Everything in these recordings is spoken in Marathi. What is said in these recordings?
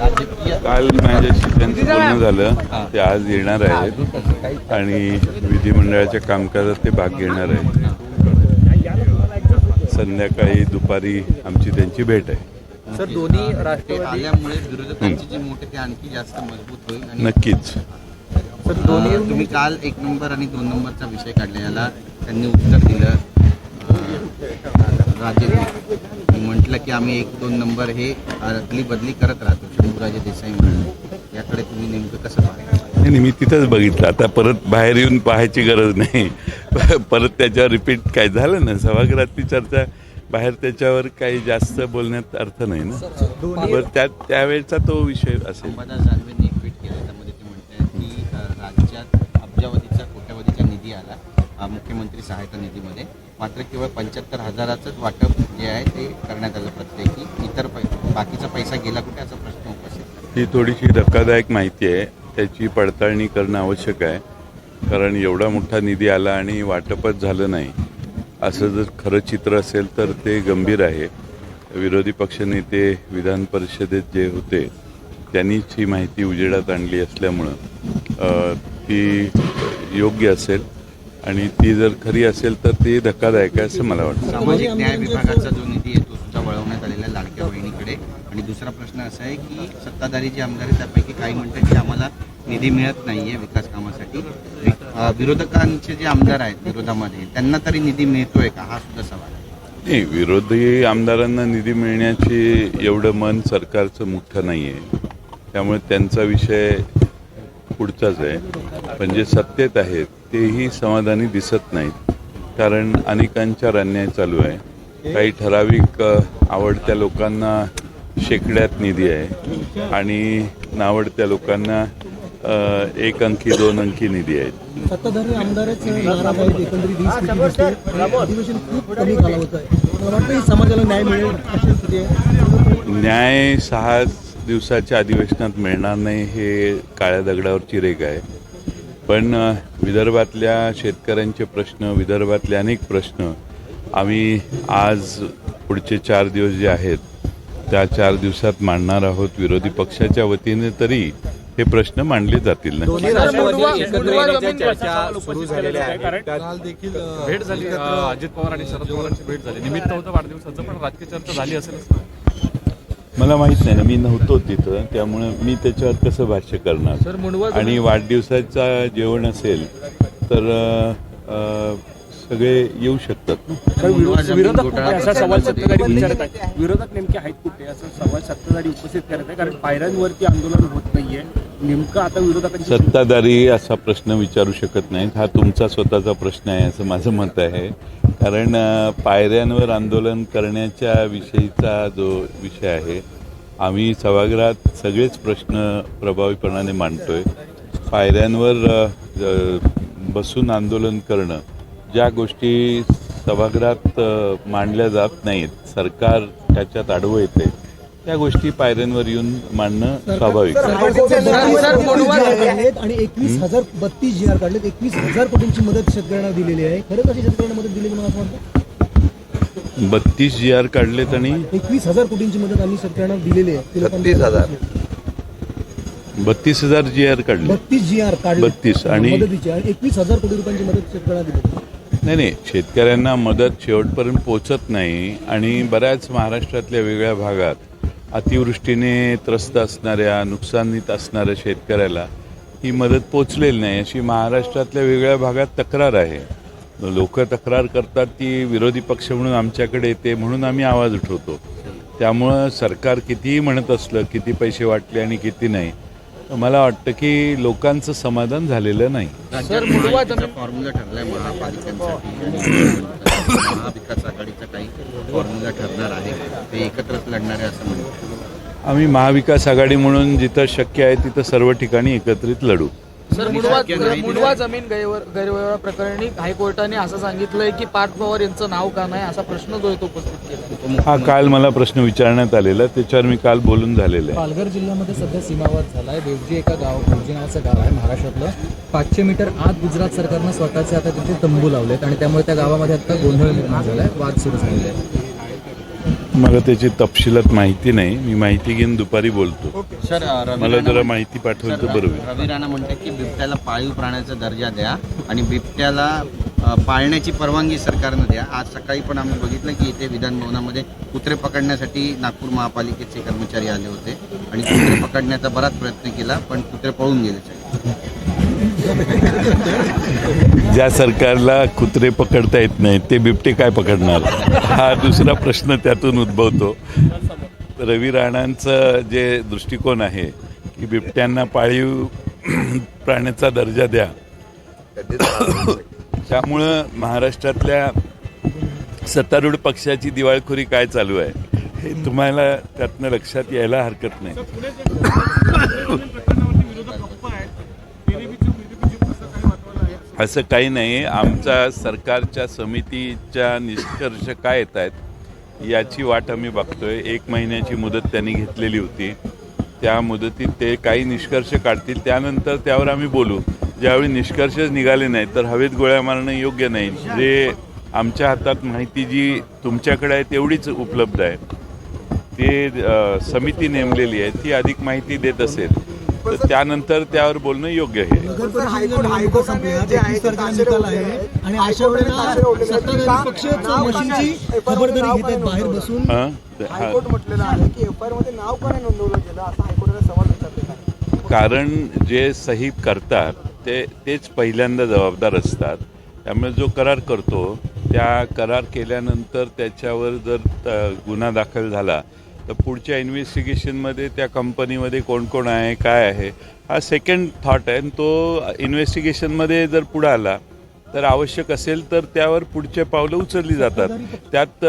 राजकीय काल माझ्याशी त्यांचं बोलणं झालं ते आज येणार आहेत. आणि विधिमंडळाच्या कामकाजात ते भाग घेणार आहेत. संध्याकाळी दुपारी आमची त्यांची भेट आहे. सर दोन्ही राष्ट्रवादी आल्यामुळे विरोधकांची जी मोठे ते आणखी जास्त मजबूत होईल आणि नक्कीच. सर दोन्ही तुम्ही काल एक नंबर आणि दोन नंबरचा विषय काढला. याला त्यांनी उत्तर दिलं. राजे म्हटलं की आम्ही एक दोन नंबर हे अदली बदली करत राहतो शंभूराजे देसाई म्हणून. याकडे तुम्ही नेमकं कसं पाहता? नाही मी तिथंच बघितलं. आता परत बाहेर येऊन पाहायची गरज नाही. परत त्याच्यावर रिपीट काय झालं ना? सभागृहातली चर्चा बाहेर त्याच्यावर काही जास्त बोलण्यात अर्थ नाही ना? बरं त्या त्यावेळचा तो विषय असेल. ट्विट केलं त्यामध्ये ते म्हणतात की अं, राज्यात अब्जावधीचा कोट्यावधीचा निधी आला. मुख्यमंत्री सहायता निधीमध्ये. मात्र केवळ पंच्याहत्तर हजाराचंच वाटप जे आहे ते करण्यात आलं प्रत्येकी. इतर पै बाकीचा पैसा गेला कुठे असा प्रश्न उपस्थित ही थोडीशी धक्कादायक माहिती आहे. त्याची पडताळणी करणं आवश्यक आहे. कारण एवढा मोठा निधी आला आणि वाटपच झालं नाही. असं जर खरं चित्र असेल तर ते गंभीर आहे. विरोधी पक्षनेते विधान परिषदेत जे होते त्यांनीच ही माहिती उजेडात आणली असल्यामुळं ती योग्य असेल. आणि ती जर खरी असेल तर ती धक्कादायक आहे असं मला वाटतं. सामाजिक न्याय विभागाचा जो निधी आहे तो सुद्धा वळवण्यात आलेला आहे लाडक्या बहिणीकडे. आणि दुसरा प्रश्न असा आहे की सत्ताधारी जे आमदार आहेत त्यापैकी काही म्हणतात की आम्हाला निधी मिळत नाहीये विकास कामासाठी. विरोधकांचे जे आमदार आहेत विरोधामध्ये त्यांना तरी निधी मिळतोय का? हा सुद्धा सवाल आहे. नाही विरोधी आमदारांना निधी मिळण्याची एवढं मन सरकारचं मोठं नाही आहे त्यामुळे त्यांचा विषय पुढचाच आहे. पण जे सत्तेत आहेत तेही समाधानी दिसत नाहीत. कारण अनेकांच्यावर अन्याय चालू आहे. काही ठराविक आवडत्या लोकांना शेकड्यात निधी आहे. आणि नावडत्या लोकांना एक अंकी दोन अंकी निधी आहेत. सत्ताधारी आमदारच न्याय न्याय सहा दिवसाच्या अधिवेशनात मिळणार नाही हे काळ्या दगडावरची रेग आहे. पण विदर्भातल्या शेतकऱ्यांचे प्रश्न विदर्भातले अनेक प्रश्न आम्ही आज पुढचे चार दिवस जे आहेत त्या चार दिवसात मांडणार आहोत विरोधी पक्षाच्या वतीने तरी हे प्रश्न मांडले जातील नक्की. दोन्ही राष्ट्रवादी एकत्र येण्याच्या चर्चा सुरू झालेल्या आहेत. काल देखील भेट झाली अ, अजित पवार आणि शरद पवारांची भेट झाली. निमित्त होतं वाढदिवसाचं पण राजकीय चर्चा झाली असेल मला माहीत नाही ना मी नव्हतो तिथं त्यामुळे मी त्याच्यावर कसं भाष्य करणार? आणि वाढदिवसाचा जेवण असेल तर सगळे येऊ शकतात विरोधक कुठे असा सवाल सत्ताधारी मध्ये- विचारत आहे विरोधक नेमके आहेत कुठे? असं सवाल सत्ताधारी उपस्थित करत आहे कारण पायऱ्यांवरती आंदोलन होत नाहीये. नेमकं आता विरोधकांची सत्ताधारी असा प्रश्न विचारू शकत नाहीत. हा तुमचा स्वतःचा प्रश्न आहे असं माझं मत आहे. कारण पायऱ्यांवर आंदोलन करण्याच्या विषयीचा जो विषय आहे आम्ही सभागृहात सगळेच प्रश्न प्रभावीपणाने मांडतो आहे पायऱ्यांवर बसून आंदोलन करणं ज्या गोष्टी सभागृहात मांडल्या जात नाहीत सरकार त्याच्यात आडवं येते त्या गोष्टी पायऱ्यांवर येऊन मांडणं स्वाभाविक. आणि एकवीस हजार बत्तीस जी आर काढलेत. एकवीस हजार कोटींची मदत शेतकऱ्यांना दिलेली आहे. खरंच अशी शेतकऱ्यांना मदत दिलेली मला असं वाटतं? बत्तीस जी आर काढलेत आणि एकवीस हजार कोटींची मदत आम्ही शेतकऱ्यांना दिलेली आहे. छत्तीस हजार. बत्तीस हजार जी आर काढले बत्तीस जी आर काढले 32 आणि- मदतीची आणि एकवीस हजार कोटी रुपयांची मदत शेतकऱ्यांना दिली नाही नाही. शेतकऱ्यांना मदत शेवटपर्यंत पोचत नाही आणि बऱ्याच महाराष्ट्रातल्या वेगळ्या भागात अतिवृष्टीने त्रस्त असणाऱ्या नुकसानीत असणाऱ्या शेतकऱ्याला ही मदत पोचलेली नाही. अशी महाराष्ट्रातल्या वेगळ्या भागात तक्रार आहे. लोक तक्रार करतात ती विरोधी पक्ष म्हणून आमच्याकडे येते म्हणून आम्ही आवाज उठवतो. त्यामुळं सरकार कितीही म्हणत असलं किती पैसे वाटले आणि किती नाही तर मला वाटतं की लोकांचं समाधान झालेलं नाही. Sir formula ठरलाय महापालिकांसाठी. महाविकास आघाडी काही फॉर्म्युला ठरणार आहे ते एकत्रच लढणार आहे असं म्हणतात. आम्ही महाविकास आघाडी म्हणून जिथं शक्य आहे तिथं सर्व ठिकाणी एकत्रित लढू. सर मुंडवा मुंडवा जमीन गैरव्यवहार प्रकरणी हायकोर्टाने असं सांगितलंय की पार्थ पवार यांचं नाव का नाही असा प्रश्न जो आहे तो उपस्थित केला. हा काल मला प्रश्न विचारण्यात आलेला त्याच्यावर मी काल बोलून झालेलं आहे. पालघर जिल्ह्यामध्ये सध्या सीमावाद झालाय. बेवजी एका गाव बेवजी नावाचं गाव आहे महाराष्ट्रातलं. पाचशे मीटर आत गुजरात सरकारनं स्वतःचे आता तिथे तंबू लावलेत आणि त्यामुळे त्या गावामध्ये आता गोंधळ निर्माण झालाय. वाद सुरू झालेले आहे. मला त्याची तपशिलात माहिती नाही. मी माहिती घेऊन दुपारी बोलतो. सर रवी मला राणा जरा माहिती पाठवली तर बरं होईल. रवी राणा म्हणते की बिबट्याला पाळीव प्राण्याचा दर्जा द्या आणि बिबट्याला अ, पाळण्याची परवानगी सरकारनं द्या. आज सकाळी पण आम्ही बघितलं की इथे विधान भवनामध्ये कुत्रे पकडण्यासाठी नागपूर महापालिकेचे कर्मचारी आले होते आणि कुत्रे पकडण्याचा बराच प्रयत्न केला पण कुत्रे पळून गेले. ज्या सरकारला कुत्रे पकडता येत नाही ते बिबटे काय पकडणार? हा दुसरा प्रश्न त्यातून उद्भवतो. रवी राणांचं जे दृष्टिकोन आहे की बिबट्यांना पाळीव प्राण्याचा दर्जा द्या. त्यामुळं महाराष्ट्रातल्या सत्तारूढ पक्षाची दिवाळखोरी काय चालू आहे हे तुम्हाला त्यातनं लक्षात यायला हरकत नाही. असं काही नाही. आमच्या सरकारच्या समितीच्या निष्कर्ष काय येत आहेत याची वाट आम्ही बघतोय. एक महिन्याची मुदत त्यांनी घेतलेली होती. त्या मुदतीत ते काही निष्कर्ष काढतील. त्यानंतर त्यावर आम्ही बोलू. ज्यावेळी निष्कर्षच निघाले नाही तर हवेत गोळ्या मारणं योग्य नाही. जे आमच्या हातात माहिती जी तुमच्याकडे आहे तेवढीच उपलब्ध आहे. ते समिती नेमलेली आहे. ती अधिक माहिती देत असेल. तर त्यानंतर त्यावर बोलणं योग्य आहे. नगर परिषदेच्या निवडणुका संपल्या तेहतीस तारखेला निकाल आहे आणि अशा वेळेला सत्ताधारी पक्षच मशीनची खबरदारी घेत आहेत बाहेर बसून. हायकोर्ट म्हटलेलं आहे की एफ आय आरमध्ये नाव का नाही नोंदवलं गेलं? असा हायकोर्टाने सवाल विचारलेला आहे कारण जे सही करतात ते तेच पहिल्यांदा जबाबदार असतात. त्यामुळे जो करार करतो त्या करार केल्यानंतर त्याच्यावर जर गुन्हा दाखल झाला तर पुढच्या इन्व्हेस्टिगेशनमध्ये त्या कंपनीमध्ये कोण कोण आहे काय आहे हा सेकंड थॉट आहे. आणि तो इन्व्हेस्टिगेशनमध्ये जर पुढं आला तर आवश्यक असेल तर त्यावर पुढचे पावलं उचलली जातात. त्यात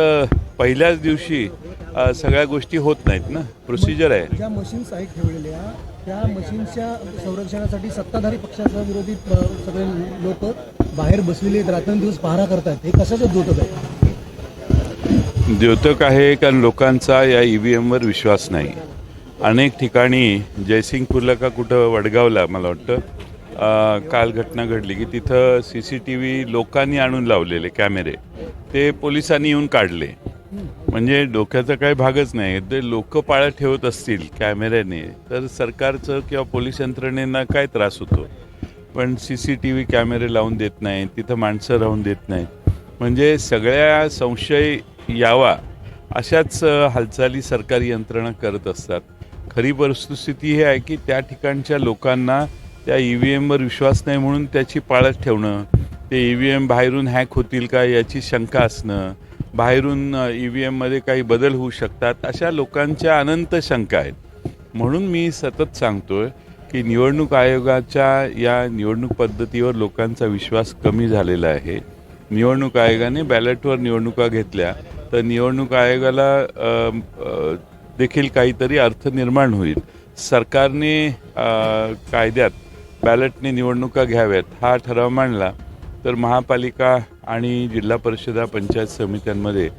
पहिल्याच दिवशी सगळ्या गोष्टी होत नाहीत ना. प्रोसिजर आहे. ज्या मशीन्स आहेत ठेवलेल्या त्या मशीन्सच्या संरक्षणासाठी सत्ताधारी पक्षाच्या विरोधी सगळे लोक बाहेर बसलेले आहेत. रात्रंदिवस पहारा करतात हे कशाचं द्योतक आहे? द्योतक आहे कारण लोकांचा या ई व्ही एमवर विश्वास नाही? अनेक ठिकाणी जयसिंगपूरला का कुठं वडगावला मला वाटतं काल घटना घडली की तिथं सी सी टी व्ही लोकांनी आणून लावलेले कॅमेरे. ते पोलिसांनी येऊन काढले. म्हणजे डोक्याचा काही भागच नाही. ते लोक पाळत ठेवत असतील कॅमेऱ्याने तर सरकारचं किंवा पोलीस यंत्रणेना काय त्रास होतो? पण सी सी टी व्ही कॅमेरे लावून देत नाहीत तिथं माणसं राहून देत नाहीत. म्हणजे सगळ्या संशय यावा. अशाच हालचाली सरकारी यंत्रणा करत असतात. खरी वस्तुस्थिती ही आहे की त्या ठिकाणच्या लोकांना त्या ई व्ही एमवर विश्वास नाही म्हणून त्याची पाळत ठेवणं ते ई व्ही एम बाहेरून हॅक होतील का याची शंका असणं बाहेरून ई व्ही एममध्ये काही बदल होऊ शकतात अशा लोकांच्या अनंत शंका आहेत. म्हणून मी सतत सांगतोय की निवडणूक आयोगाच्या या निवडणूक पद्धतीवर लोकांचा विश्वास कमी झालेला आहे. निवडणूक आयोगाने बॅलेटवर निवडणुका घेतल्या तर निवडणूक आयोगाला देखील काहीतरी अर्थ निर्माण होईल. सरकारने कायद्यात बॅलेटने निवडणुका घ्याव्यात हा ठराव मांडला. तर महापालिका आणि जिल्हा परिषदा पंचायत समित्यांमध्ये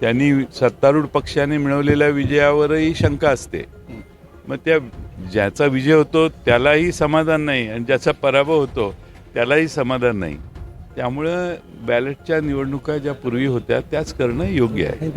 त्यांनी सत्तारूढ पक्षाने मिळवलेल्या विजयावरही शंका असते. मग त्या ज्याचा विजय होतो त्यालाही समाधान नाही. आणि ज्याचा पराभव होतो त्यालाही समाधान नाही. त्यामुळं बॅलेटच्या निवडणुका ज्या पूर्वी होत्या त्याच करणं योग्य आहे.